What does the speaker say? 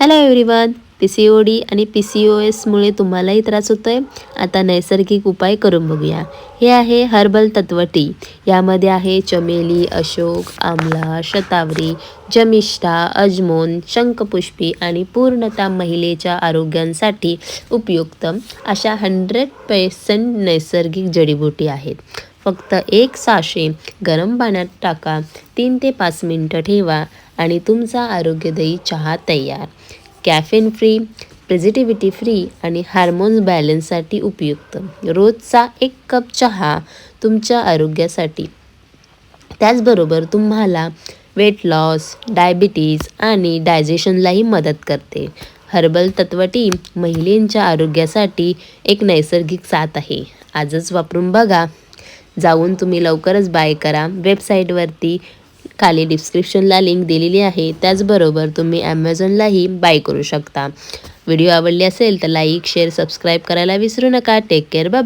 Hello everyone P C O D आणि P C O एसमुळे तुम्हालाही त्रास होतो आहे आता नैसर्गिक उपाय करून बघूया. हे आहे हर्बल तत्व टी. यामध्ये आहे चमेली अशोक आमला शतावरी जमिष्ठा अजमोन शंखपुष्पी आणि पूर्णतः महिलेच्या आरोग्यांसाठी उपयुक्त अशा हंड्रेड पर्सेंट नैसर्गिक जडीबुटी आहेत. फक्त एक साशे गरम पाण्यात टाका. तीन ते पाच मिनटं ठेवा. आणि तुमचा आरोग्यदायी चहा तयार. कॅफेन फ्री प्रेझिटिव्हिटी फ्री आणि हार्मोन्स बॅलन्ससाठी उपयुक्त. रोजचा एक कप चहा तुमच्या आरोग्यासाठी. त्याचबरोबर तुम्हाला वेट लॉस डायबिटीज आणि डायजेशनलाही मदत करते. हर्बल तत्व टी महिलांच्या आरोग्यासाठी एक नैसर्गिक साथ आहे. आजच वापरून बघा. जाऊन तुम्ही लवकरच बाय करा. वेबसाईटवरती खाली डिस्क्रिप्शनला लिंक दिलेली आहे. त्याचबरोबर तुम्ही ॲमेझॉनलाही बाय करू शकता. व्हिडिओ आवडली असेल तर लाईक शेअर सबस्क्राईब करायला विसरू नका. Take care bye